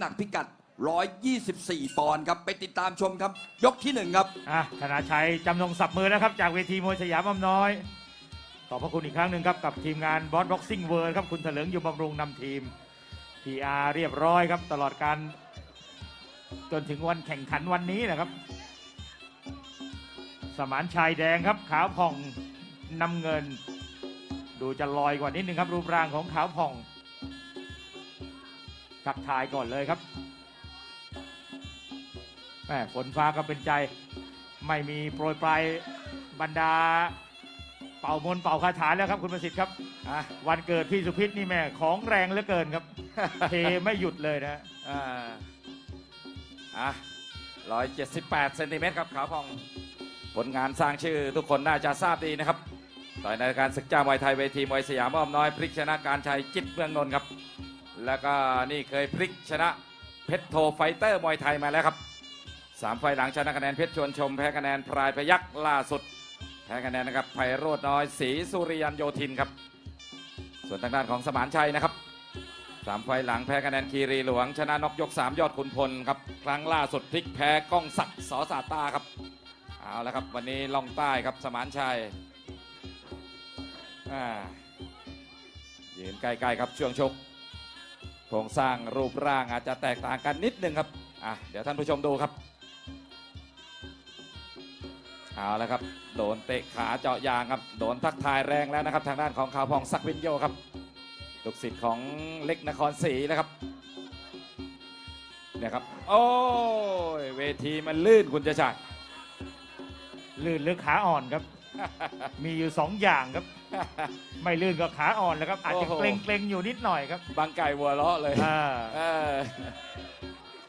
หนักพิกัด 124 ปอนด์ครับ ไปติดตามชมครับ ยกที่หนึ่งครับ อะธนาชัยจำนงสับมือนะครับ จากเวทีมวยสยามอ้อมน้อย ขอบพระคุณอีกครั้งหนึ่งครับ กับทีมงานบอสบ็อกซิ่งเวิร์ครับ คุณเถลิงอยู่บำรุงนำทีม PR เรียบร้อยครับ ตลอดการ จนถึงวันแข่งขันวันนี้นะครับ สมานชายแดงครับ ขาวผ่องนำเงิน ดูจะลอยกว่านิดนึงครับ รูปร่างของขาวผ่อง ทักทายก่อนเลยครับแหมฝนฟ้าก็เป็นใจไม่มีโปรยปลายบรรดา เป่ามนต์เป่าคาถาแล้วครับคุณประสิทธิ์ครับอะวันเกิดพี่สุพิษนี่แม่ของแรงเหลือเกินครับเทไม่หยุดเลยนะอ่าอะร้อยเจ็ดสิบแปดเซนติเมตรครับขาวพองผลงานสร้างชื่อทุกคนน่าจะทราบดีนะครับต่อยในการศึกเจ้ามวยไทยเวทีมวยสยามอ้อมน้อยพลิกชนะการชัยจิตเมืองนนท์ครับ แล้วก็นี่เคยพลิกชนะเพชรโทไฟเตอร์มวยไทยมาแล้วครับสามไฟหลังชนะคะแนนเพชรชวนชมแพ้คะแนนพรายพยักษ์ล่าสุดแพ้คะแนนนะครับไพโรดน้อยศรีสุริยันโยธินครับ ส่วนทางด้านของสมานชัยนะครับสามไฟหลังแพ้คะแนนคีรีหลวง ชนะนกยก 3 ยอดขุนพลครับครั้งล่าสุดพลิกแพ้ก้องศักดิ์สอสาตาครับเอาละครับวันนี้ล่องใต้ครับสมานชัยอ่ายืนใกล้ๆครับช่วงชก โครงสร้างรูปร่างอาจจะแตกต่างกันนิดนึงครับอะเดี๋ยวท่านผู้ชมดูครับเอาละครับโดนเตะขาเจาะยางครับโดนทักทายแรงแล้วนะครับ ทางด้านของขาวพองศักวินโยครับลูกศิษย์ของเล็กนครศรีนะครับเนี่ยครับโอ้ยเวทีมันลื่นคุณจะชัดลื่นหรือขาอ่อนครับ มีอยู่สองอย่างครับ ไม่ลื่นก็ขาอ่อนแล้วครับ อาจจะโอ้โห เกรงเกรงๆอยู่นิดหน่อยครับบางไก่วัวเลาะเลยอ่าเออ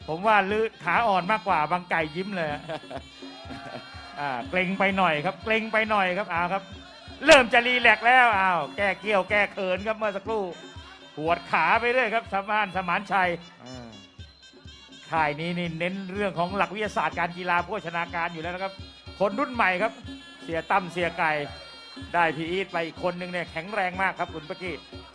ผมว่าลื่นขาอ่อนมากกว่าบางไก่ยิ้มเลยอะอ่าเกรงไปหน่อยครับ เกรงไปหน่อยครับเอาครับ เริ่มจะรีแลกซ์แล้วอ้าวแก้เกี้ยวแก้เขินครับเมื่อสักครู่ปวดขาไปเรื่อยครับสมานสมานชัยค่ายนี้นี่เน้นเรื่องของหลักวิทยาศาสตร์การกีฬาโภชนาการอยู่แล้วนะครับ คนรุ่นใหม่ครับ เสียตั้มเสียไก่ ได้พีอีทไปอีกคนนึงเนี่ยแข็งแรงมากครับคุณปะกี้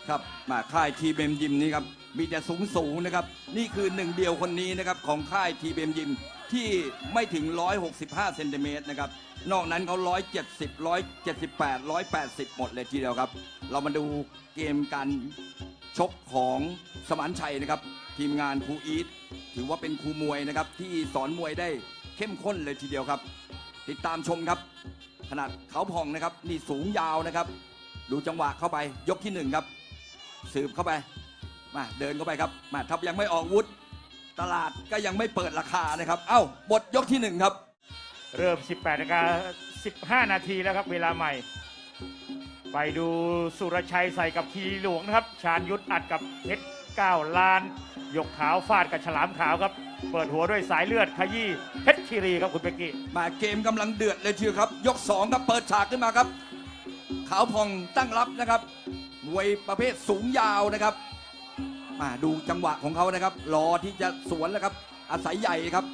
ครับมาค่ายทีเบมยิมนี่ครับมีแต่สูงสูงนะครับ นี่คือหนึ่งเดียวคนนี้นะครับของค่ายทีเบมยิมที่ไม่ถึง 165เซนติเมตรนะครับนอกนั้นเขา 170 178 180 หมดเลยทีเดียวครับ เรามาดูเกมการชกของสมานชัยนะครับ ทีมงานครูอีทถือว่าเป็นครูมวยนะครับ ที่สอนมวยได้เข้มข้นเลยทีเดียวครับ ติดตามชมครับ ขนาดเขาพองนะครับ นี่สูงยาวนะครับ ดูจังหวะเข้าไปยกที่หนึ่งครับ สืบเข้าไปมาเดินเข้าไปครับมาถ้ายังไม่ออกวุธตลาดก็ยังไม่เปิดราคานะครับ เอ้าบทยกที่หนึ่งครับ เริ่ม 18นาฬิกา15 นาทีแล้วครับ เวลาใหม่ ไปดูสุรชัยใส่กับคีหลวงนะครับ ชาญยุทธอัดกับเพชร9ล้าน ยกขาวฟาดกับฉลามขาวครับ เปิดหัวด้วยสายเลือดขยี้เพชรคีรีครับคุณเบกกี้มาเกมกำลังเดือดเลยทีเดียวครับ ยกสองครับเปิดฉากขึ้นมาครับ ขาวพองตั้งรับนะครับมวยประเภทสูงยาวนะครับมาดูจังหวะของเขานะครับ รอที่จะสวนแล้วครับ อาศัยใหญ่ครับ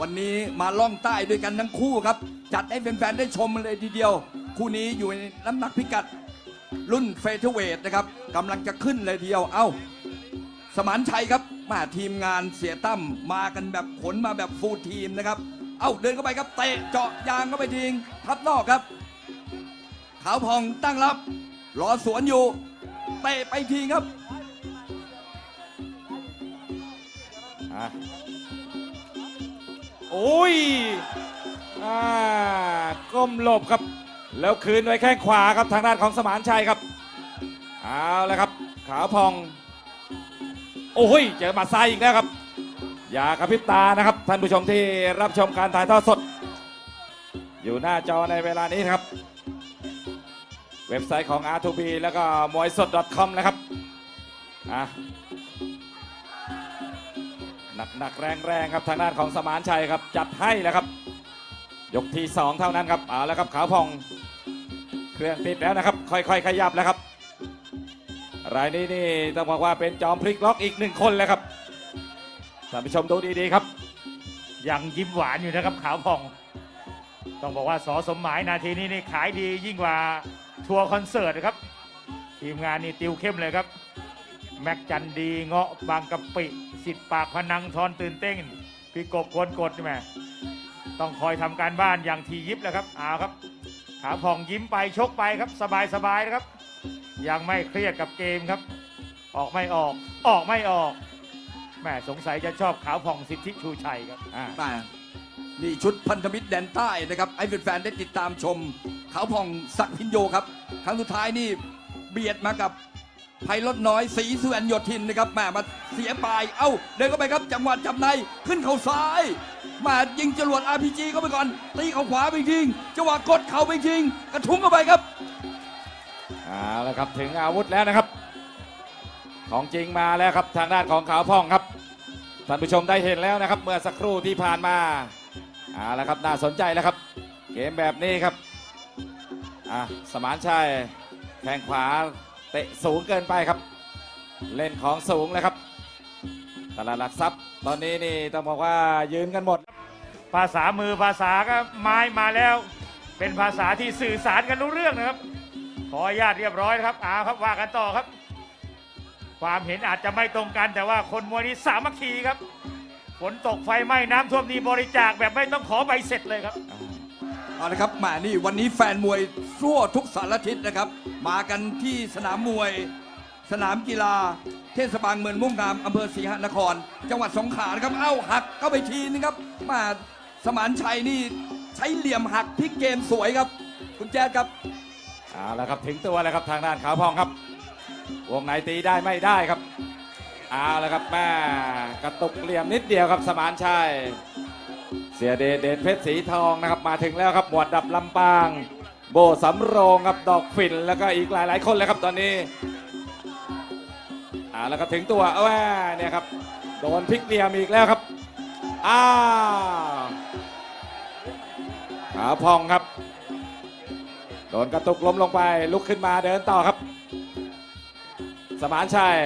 วันนี้มาล่องใต้ด้วยกันทั้งคู่ครับ จัดให้แฟนๆได้ชมเลยทีเดียว คู่นี้อยู่ในน้ำหนักพิกัด รุ่นเฟเธอร์เวทนะครับกำลังจะขึ้นเลยทีเดียว เอ้า สมานชัยครับ มาทีมงานเสียตั้มมากันแบบขนมาแบบฟูลทีมนะครับ เอ้าเดินเข้าไปครับเตะเจาะยางเข้าไปทิ้งพับนอกครับ ขาวพองตั้งรับรอสวนอยู่เตะไปทีครับอโอ้ยอ่าก้มหลบครับ แล้วคืนไว้แข้งขวาครับทางด้านของสมานชัยครับ เอาแล้วครับ ขาวพอง โอ้ยเจอหมาซ้ายอีกแล้วครับ อย่ากระพริบตานะครับ ท่านผู้ชมที่รับชมการถ่ายทอดสด อยู่หน้าจอในเวลานี้นะครับ เว็บไซต์ของ R2B แล้วก็มวยสด .com นะครับอะหนักหนักแรงแรงๆครับทางด้านของสมานชัยครับ จัดให้แล้วครับ ยกที่ 2 เท่านั้นครับเอาแล้วครับขาวพองเครื่องติดแล้วนะครับ ค่อยๆ ขยับแล้วครับ รายนี้นี่ต้องบอกว่าเป็นจอมพลิกล็อกอีกหนึ่งคนแล้วครับท่านผู้ชมดูดีๆครับ ยังยิ้มหวานอยู่นะครับขาวผ่อง ต้องบอกว่าสอสมหมายนาทีนี้นี่ขายดียิ่งกว่าทัวร์คอนเสิร์ตนะครับ ทีมงานนี่ติวเข้มเลยครับ แม็กจันดีเงาะบางกะปิสิทธิ์ปากพนังทอนตื่นเต้นพี่กบควรกดใช่ไหมต้องคอยทำการบ้านอย่างทียิบแหล้วครับเอาครับขาผ่องยิ้มไปชกไปครับ สบายสบายนะครับ ยังไม่เครียดกับเกมครับ ออกไม่ออก ออกไม่ออกแม่สงสัยจะชอบขาวผ่องสิทธิชูชัยครับอ่า มานี่ชุดพันธมิตรแดนใต้นะครับไอ้แฟนๆได้ติดตามชมขาวพองศักดิ์พินโยครับ ครั้งสุดท้ายนี่เบียดมากับไพลดน้อยสีสุวรรณโยธินนะครับแหมามาเสียปลาย เอ้า เดินเข้าไปครับจังหวะจับในขึ้นเข่าซ้ายมายิงจรวด RPG เข้าไปก่อน ตีเข่าขวาไปทิ้งจังหวะกดเข่าไปทิ้งกระทุ้งเข้าไปครับ เอาละครับถึงอาวุธแล้วนะครับ ของจริงมาแล้วครับทางด้านของขาวพ่องครับท่านผู้ชมได้เห็นแล้วนะครับ เมื่อสักครู่ที่ผ่านมาเอาละครับน่าสนใจแล้วครับ เกมแบบนี้ครับอะสมานชัยแข้งขวาเตะสูงเกินไปครับ เล่นของสูงเลยครับตลาดหลักทรัพย์ตอนนี้นี่ต้องบอกว่ายืนกันหมด ภาษามือภาษาก็ไม้มาแล้ว เป็นภาษาที่สื่อสารกันรู้เรื่องนะครับ ออนุญาตเรียบร้อยนะครับเอาครับว่ากันต่อครับ ความเห็นอาจจะไม่ตรงกันแต่ว่าคนมวยนี้สามัคคีครับฝนตกไฟไหม้น้ำท่วมนี่บริจาคแบบไม่ต้องขอใบเสร็จเลยครับ เอาละครับมานี่วันนี้แฟนมวยทั่วทุกสารทิศนะครับ มากันที่สนามมวย สนามกีฬา เทศบาลเมืองมุ่งงามอำเภอศรีหนคร จังหวัดสงขลานะครับ เอ้าหักเข้าไปทีนึงครับมาสมานชัยนี่ใช้เหลี่ยมหักพลิกเกมสวยครับ คุณแจ๊ดครับ เอาละครับถึงตัวแล้วครับทางด้านขาวพองครับ วงไหนตีได้ไม่ได้ครับเอาละครับแม่กระตุกเหลี่ยมนิดเดียวครับสมานชัยเสียเดชเดชเพชรสีทองนะครับมาถึงแล้วครับหมวดดับลำปาง โบสำโรงครับดอกฝิ่นแล้วก็อีกหลายๆคนเลยครับตอนนี้เอาแล้วก็ถึงตัวเอาแม่เนี่ยครับโดนพลิกเหลี่ยมอีกแล้วครับอ้าวขาพองครับ โดนกระตุกล้มลงไปลุกขึ้นมาเดินต่อครับ สมานชัย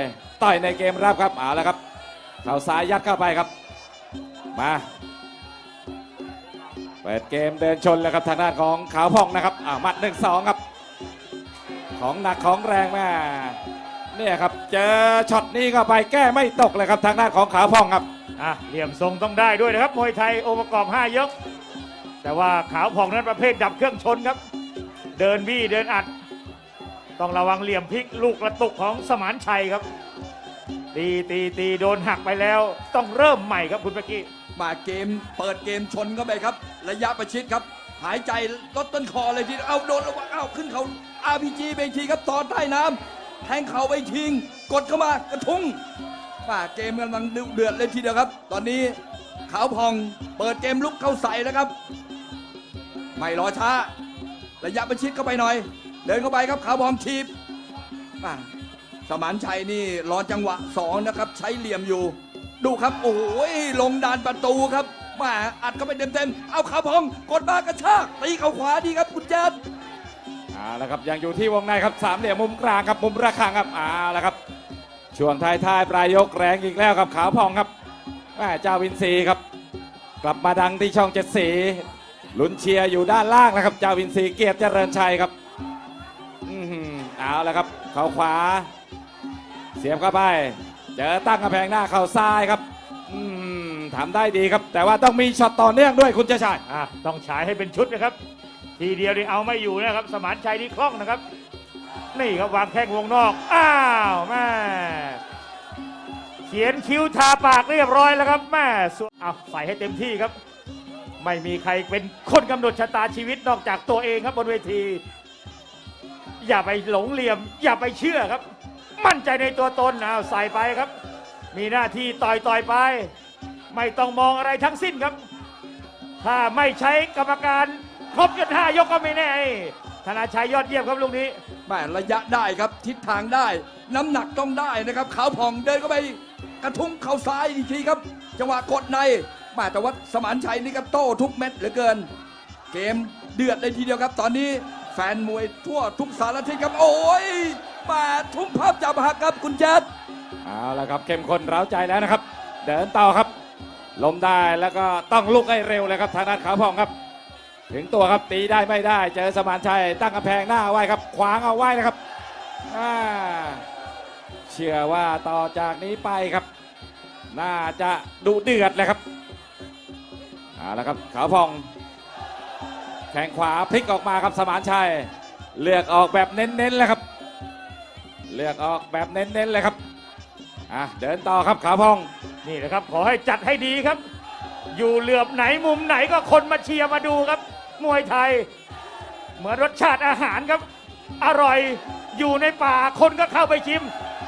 ต่อยในเกมรับครับเอาละครับเข่าซ้ายยัดเข้าไปครับ มาเปิดเกมเดินชนแล้วครับทางด้านของขาวพองนะครับอ่ามัดหนึ่งสองครับ ของหนักของแรงแม่เนี่ยครับเจอช็อตนี้เข้าไปแก้ไม่ตกเลยครับทางด้านของขาวพองครับอะเหลี่ยมทรงต้องได้ด้วยนะครับมวยไทยองค์ประกอบ 5 ยก แต่ว่าขาวผ่องนั้นประเภทดับเครื่องชนครับ เดินบี้เดินอัด ต้องระวังเหลี่ยมพลิกลูกกระตุกของสมานชัยครับ ตีตีตีโดนหักไปแล้ว ต้องเริ่มใหม่ครับคุณเมื่อกี้มาเกมเปิดเกมชนเข้าไปครับ ระยะประชิดครับ หายใจลดต้นคอเลยทีเดียวเอาโดนระวังเอาขึ้นเขา RPG ไปอีกทีครับตอนใต้น้ำแทงเข่าไปทิ้งกดเข้ามากระทุ้งมาเกมกำลังดุเดือดเลยทีเดียวครับ ตอนนี้ขาวพองเปิดเกมลุกเข้าใส่แล้วครับ ไม่รอช้า ระยะประชิดเข้าไปหน่อย เดินเข้าไปครับขาวพองทีบมาสมานชัยนี่รอจังหวะสองนะครับ ใช้เหลี่ยมอยู่ ดูครับ โอ้โหลงดานประตูครับมาอัดเข้าไปเต็มๆเอาขาพองกดมากระชากตีเข่าขวาดีครับคุณแจ๊ดเอาละครับยังอยู่ที่วงในครับสามเหลี่ยมมุมกลางครับมุมระฆังครับเอาละครับช่วงท้ายท้ายๆปลายยกแรงอีกแล้วครับขาวพองครับแม่เจ้าวินซีครับ กลับมาดังที่ช่องเจ็ดสี ลุ้นเชียร์อยู่ด้านล่างนะครับเจ้าวินซีเกียรติเจริญชัยครับอื้อหือเอาละครับ เข่าขวา เสียบเข้าไป เจอตั้งกระแพงหน้าเข่าซ้ายครับอืมทำได้ดีครับ แต่ว่าต้องมีช็อตต่อเนื่องด้วยคุณเจชัยอะต้องฉายให้เป็นชุดนะครับ ทีเดียวนี่เอาไม่อยู่นะครับ สมานชัยนี่คล่องนะครับ นี่ครับวางแข้งวงนอก อ้าวแม่เขียนคิ้วทาปากเรียบร้อยแล้วครับแม่สวนเอาใส่ให้เต็มที่ครับ ไม่มีใครเป็นคนกำหนดชะตาชีวิตนอกจากตัวเองครับบนเวที อย่าไปหลงเหลี่ยม อย่าไปเชื่อครับ มั่นใจในตัวตนเอาใส่ไปครับ มีหน้าที่ต่อยต่อยไป ไม่ต้องมองอะไรทั้งสิ้นครับ ถ้าไม่ใช้กรรมการครบยนห้ายกก็ไม่แน่ธนาชัยยอดเยี่ยมครับลูกนี้แม่ระยะได้ครับทิศทางได้ น้ำหนักต้องได้นะครับขาวพองเดินเข้าไปกระทุ้งเข่าซ้ายอีกทีครับ จังหวะกดใน แม่แต่ว่าสมานชัยนี่ก็โต้ทุกเม็ดเหลือเกิน เกมเดือดเลยทีเดียวครับ ตอนนี้แฟนมวยทั่วทุกสารทิศครับ โอ้ยแมาทุ่มภาพจับหักครับคุณแจ๊ดเอาละครับเข้มข้นร้าวใจแล้วนะครับ เดินต่อครับล้มได้แล้วก็ต้องลุกให้เร็วเลยครับทางด้านขาวพองครับ ถึงตัวครับตีได้ไม่ได้ เจอสมานชัยตั้งกระแพงหน้าไว้ครับ ขวางเอาไว้นะครับเชื่อว่าต่อจากนี้ไปครับ น่าจะดุเดือดเลยครับ เอาละครับขาวพอง แข้งขวาพลิกออกมาครับสมานชัย เลือกออกแบบเน้นๆเลยครับ เลือกออกแบบเน้นๆเลยครับอะเดินต่อครับขาวพอง นี่แหละครับ ขอให้จัดให้ดีครับ อยู่เหลือบไหนมุมไหนก็คนมาเชียร์มาดูครับ มวยไทย เหมือนรสชาติอาหารครับ อร่อยอยู่ในป่าคนก็เข้าไปชิม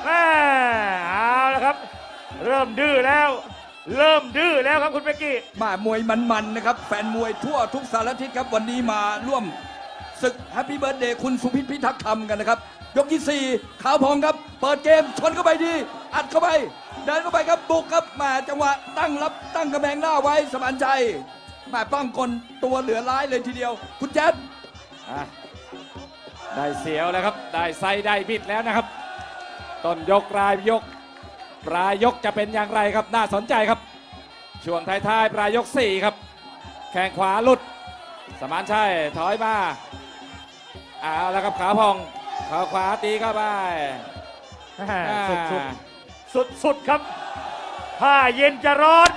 แม่เอาละครับ เริ่มดื้อแล้ว เริ่มดื้อแล้วครับคุณเป๊กกี้ มามวยมันๆนะครับ แฟนมวยทั่วทุกสารทิศครับ วันนี้มาร่วมศึกแฮปปี้เบิร์ดเดย์คุณสุพิษพิทักษ์ธรรมกันนะครับ ยกที่4ขาวพองครับ เปิดเกมชนเข้าไปดี อัดเข้าไป เดินเข้าไปครับบุกครับมาจังหวะตั้งรับตั้งกระแพงหน้าไว้สมานใจมาป้องกลตัวเหลือร้ายเลยทีเดียว คุณแจ๊ดอะได้เสียวแล้วครับ ได้ไซได้บิดแล้วนะครับ ต้นยกปลายยกปลายยกจะเป็นอย่างไรครับ น่าสนใจครับ ช่วงท้ายๆปลายยก 4 ครับ แข้งขวาหลุด สมานชัยถอยมาเอาแล้วครับขาพองขาขวาตีเข้าไปสุดสุดสุดสุดๆครับผ้าเย็นจะร้อน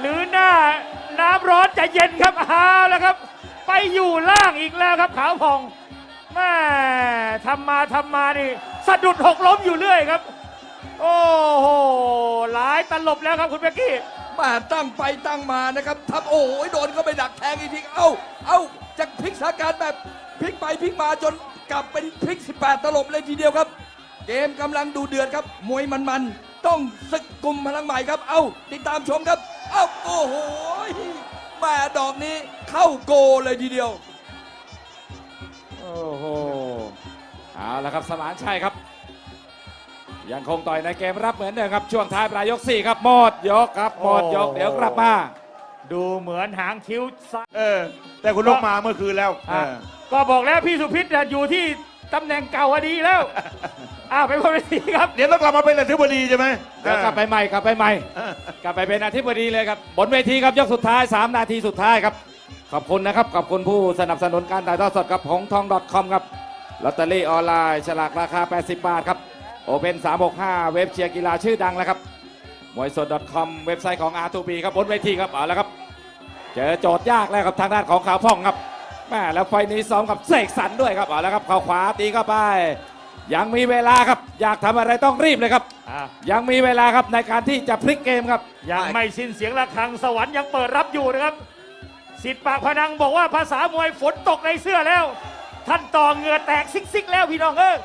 หรือหน้าน้ำร้อนจะเย็นครับเอาแล้วครับ ไปอยู่ล่างอีกแล้วครับขาวผ่องแม่ทำมาทำมานี่สะดุดหกล้มอยู่เรื่อยครับ โอ้โหหลายตลบแล้วครับคุณเบกกี้ มาตั้งไปตั้งมานะครับทับโอ้ยโดนเข้าไปดักแทงอีกทีเอ้าเอ้าจากพลิกสถานการณ์แบบพลิกไปพลิกมาจนกลับเป็นพลิก 18 ตลบเลยทีเดียวครับ เกมกำลังดูเดือดครับ มวยมันๆ ต้องศึกกลุ่มพลังใหม่ครับ เอ้า ติดตามชมครับ เอ้า โอ้โหแม่ดอกนี้เข้าโกเลยทีเดียว โอ้โห เอาละครับสมานชัยครับ ยังคงต่อยในเกมรับเหมือนเดิมครับ ช่วงท้ายปลายยก4ครับหมดยกครับหมดยกโอ้โหเดี๋ยวกลับมาดูเหมือนหางคิ้วซ้ายเออ แต่คุณลกมาเมื่อคืนแล้วอะเออก็บอกแล้วพี่สุพิษน่ะอยู่ที่ตำแหน่งเก่าอะดีแล้วอ้าวไปบนเวทีครับ เดี๋ยวต้องกลับมาเป็นอธิบดีใช่ไหมเดี๋ยวกลับไปใหม่กลับไปใหม่ เออ กลับไปเป็นอธิบดีเลยครับ บนเวทีครับยกสุดท้าย 3 นาทีสุดท้ายครับ ขอบคุณนะครับ ขอบคุณผู้สนับสนุนการถ่ายทอดสดกับหงทอง .com ครับลอตเตอรี่ออนไลน์ฉลากราคา 80 บาทครับ โอเป็น365 เว็บเชียร์กีฬาชื่อดังแล้วครับมวยสด .com เว็บไซต์ของ R2B ครับบนเวทีครับเอาละครับ เจอโจทย์ยากแล้วครับทางด้านของขาวพ่องครับแม่แล้วไฟล์นี้ซ้อมกับเสกสรรด้วยครับเอาละครับเข่าขวาตีเข้าไป ยังมีเวลาครับ อยากทำอะไรต้องรีบเลยครับ อะยังมีเวลาครับในการที่จะพลิกเกมครับ ยังไม่สิ้นเสียงระฆังสวรรค์ยังเปิดรับอยู่นะครับสิทธิ์ปากพนังบอกว่าภาษามวยฝนตกในเสื้อแล้ว ท่านต่อเหงื่อแตกซิกๆแล้วพี่น้องเอ้ย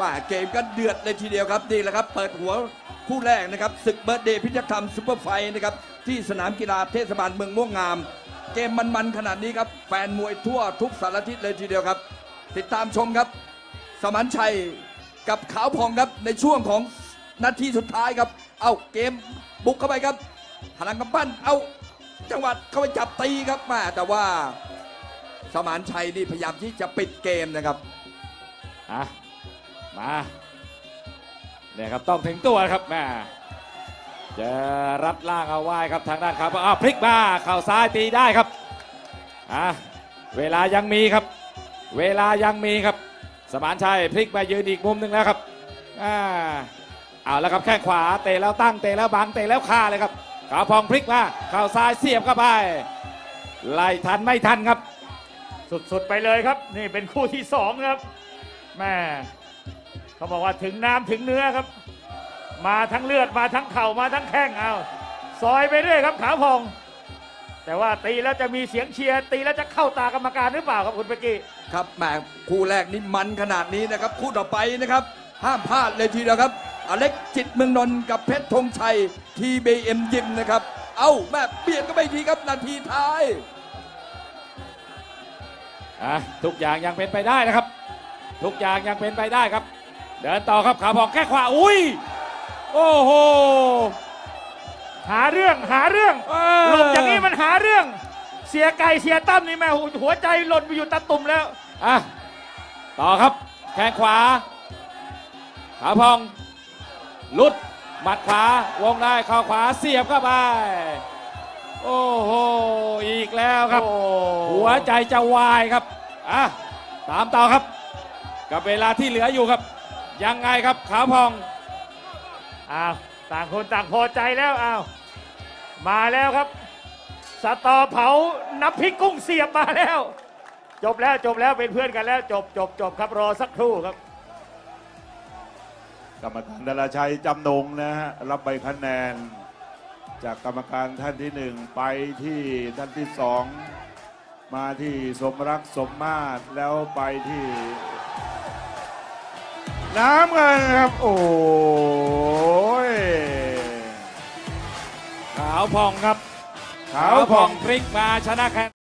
มาเกมก็เดือดเลยทีเดียวครับนี่แหละครับ เปิดหัวคู่แรกนะครับศึกเบิร์ดเดย์พิทักษ์ธรรมซุปเปอร์ไฟนะครับที่สนามกีฬาเทศบาลเมืองม่วงงาม เกมมันๆขนาดนี้ครับแฟนมวยทั่วทุกสารทิศเลยทีเดียวครับ ติดตามชมครับ สมานชัยกับขาวพองครับในช่วงของนาทีสุดท้ายครับ เอาเกมบุกเข้าไปครับพลังกำปั้นเอาจังหวัดเข้าไปจับตีครับมาแต่ว่าสมานชัยนี่พยายามที่จะปิดเกมนะครับอะ มาเนี่ยครับต้องถึงตัวครับแม่จะรัดล่างเอาไว้ครับทางด้านครับอ้าวพลิกมาเข่าซ้ายตีได้ครับอะเวลายังมีครับ เวลายังมีครับ สมานชัยพลิกมายืนอีกมุมหนึ่งแล้วครับอ่าเอาแล้วครับแข้งขวาเตะแล้วตั้งเตะแล้วบังเตะแล้วคาเลยครับขาพองพลิกมาเข่าซ้ายเสียบเข้าไปไล่ทันไม่ทันครับ สุดๆไปเลยครับ นี่เป็นคู่ที่สองครับแม่ เขาบอกว่าถึงน้ำถึงเนื้อครับ มาทั้งเลือดมาทั้งเข่ามาทั้งแข้งเอาซอยไปเรื่อยครับขาวพอง แต่ว่าตีแล้วจะมีเสียงเชียร์ตีแล้วจะเข้าตากรรมการหรือเปล่าครับคุณเปกกี้ครับแหมคู่แรกนี่มันขนาดนี้นะครับ คู่ต่อไปนะครับ ห้ามพลาดเลยทีเดียวครับ อเล็กจิตเมืองนนท์กับเพชรธงชัยทีบเอ็มยิมนะครับ เอาแม่เปลี่ยนก็ไปทีครับนาทีท้ายอะทุกอย่างยังเป็นไปได้นะครับ ทุกอย่างยังเป็นไปได้ครับ เดินต่อครับขาพองแค่ขวาอุ้ย โอ้โห หาเรื่องหาเรื่องเออ หลบอย่างนี้มันหาเรื่อง เสียไก่เสียตั้มนี่แม่หัวใจหล่นไปอยู่ตาตุ่มแล้ว อะต่อครับ แข้งขวา ขาพองหลุดหมัดขวาวงได้เข้าขวาเสียบเข้าไป โอ้โห อีกแล้วครับ โอ้ หัวใจจะวายครับ อะ ตามต่อครับ กับเวลาที่เหลืออยู่ครับ ยังไงครับขาวพอง อ้าวต่างคนต่างพอใจแล้วอ้าวมาแล้วครับ สตอเผาน้ำพริกกุ้งเสียบมาแล้ว จบแล้วจบแล้วเป็นเพื่อนกันแล้ว จบจบจบครับรอสักครู่ครับ กรรมการดาราชัยจำนงนะฮะรับใบคะแนน จากกรรมการท่านที่หนึ่งไปที่ท่านที่สองมาที่สมรักสมมาตรแล้วไปที่ น้ำเงินครับ โอ้ยขาวผ่องครับ ขาวผ่องพลิกมาชนะคะแนน